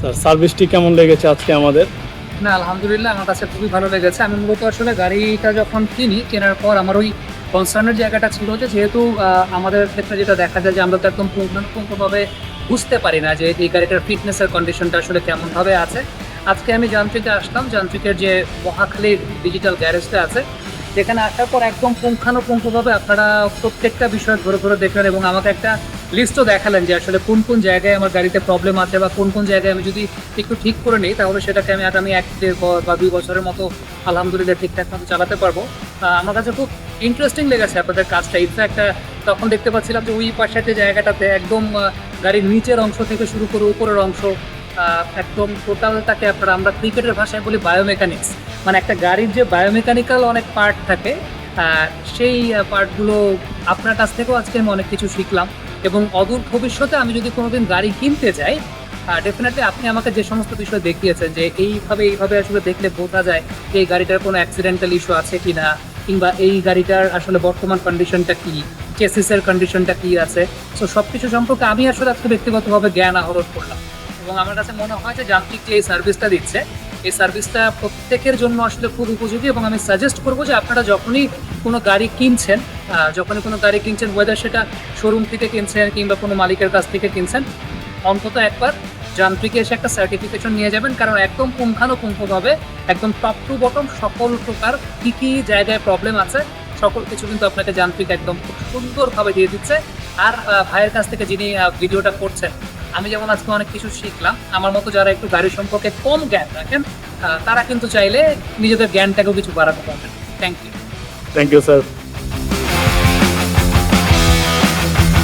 Sir, সার্ভিসটি কেমন লেগেছে আজকে আমাদের? না, আলহামদুলিল্লাহ, আমার কাছে খুবই ভালো লেগেছে। আমি মূলত আসলে গাড়িটা যখন কিনি, কেনার পর আমার ওই কনসার্নের জায়গাটা ছিল যে যেহেতু আমাদের ক্ষেত্রে যেটা দেখা যায় যে আমরা তো একদম পুঙ্খানুপুঙ্খভাবে বুঝতে পারি না যে এই গাড়িটার ফিটনেসের কন্ডিশনটা আসলে কেমনভাবে আছে। আজকে আমি যান্ত্রিকে আসলাম। যান্ত্রিকের যে মহাখালীর ডিজিটাল গ্যারেজটা আছে, যেখানে আসার পর একদম পুঙ্খানুপুঙ্খভাবে আপনারা প্রত্যেকটা বিষয় ধরে ধরে দেখলেন এবং আমাকে একটা লিস্টও দেখালেন যে আসলে কোন কোন জায়গায় আমার গাড়িতে প্রবলেম আছে বা কোন কোন জায়গায় আমি যদি একটু ঠিক করে নিই, তাহলে সেটাকে আমি আগামী এক দেড় ব- দুই বছরের মতো আলহামদুলিল্লাহ ঠিকঠাক মতো চালাতে পারব। আমার কাছে খুব ইন্টারেস্টিং লেগেছে আপনাদের কাজটা। একটা তখন দেখতে পাচ্ছিলাম যে ওই পাশের যে জায়গাটাতে একদম গাড়ির নিচের অংশ থেকে শুরু করে উপরের অংশ একদম টোটালটাকে আপনারা, আমরা ক্রিকেটের ভাষায় বলি বায়োমেকানিক্স মানে একটা গাড়ির যে বায়োমেকানিক্যাল অনেক পার্ট থাকে সেই পার্টগুলো আপনার কাছ থেকেও আজকে আমি অনেক কিছু শিখলাম। এবং অদূর ভবিষ্যতে আমি যদি কোনোদিন গাড়ি কিনতে যাই ডেফিনেটলি আপনি আমাকে যে সমস্ত বিষয় দেখিয়েছেন যে এইভাবে এইভাবে আসলে দেখলে বোঝা যায় যে এই গাড়িটার কোনো অ্যাক্সিডেন্টাল ইস্যু আছে কি না কিংবা এই গাড়িটার আসলে বর্তমান কন্ডিশনটা কি চেসিসের কন্ডিশনটা কি আছে। সো সব কিছু সম্পর্কে আমি আসলে আজকে ব্যক্তিগতভাবে জ্ঞান আহরণ করলাম। এবং আমার কাছে মনে হয় যে যান্ত্রিক যে এই সার্ভিসটা দিচ্ছে এই সার্ভিসটা প্রত্যেকের জন্য আসলে খুব উপযোগী এবং আমি সাজেস্ট করব যে আপনারা যখনই কোনো গাড়ি কিনছেন যখনই কোনো গাড়ি কিনছেন ওয়েদার সেটা শোরুম থেকে কিনছেন কিংবা কোনো মালিকের কাছ থেকে কিনছেন, অন্তত একবার যান্ত্রিকে এসে একটা সার্টিফিকেশন নিয়ে যাবেন। কারণ একদম পুঙ্খানুপুঙ্খভাবে, একদম টপ টু বটম সকল প্রকার কী কী জায়গায় প্রবলেম আছে, সকল কিছু কিন্তু আপনাকে যান্ত্রিক একদম খুব সুন্দরভাবে দিয়ে দিচ্ছে। আর ভাইয়ের কাছ থেকে যিনি ভিডিওটা করছেন আমি যেমন আজকে অনেক কিছু শিখলাম, আমার মতো যারা একটু গাড়ি সম্পর্কে কম জ্ঞান রাখেন তারা কিন্তু চাইলে নিজেদের জ্ঞানটাকেও কিছু বাড়াতে পারবেন। Thank you thank you sir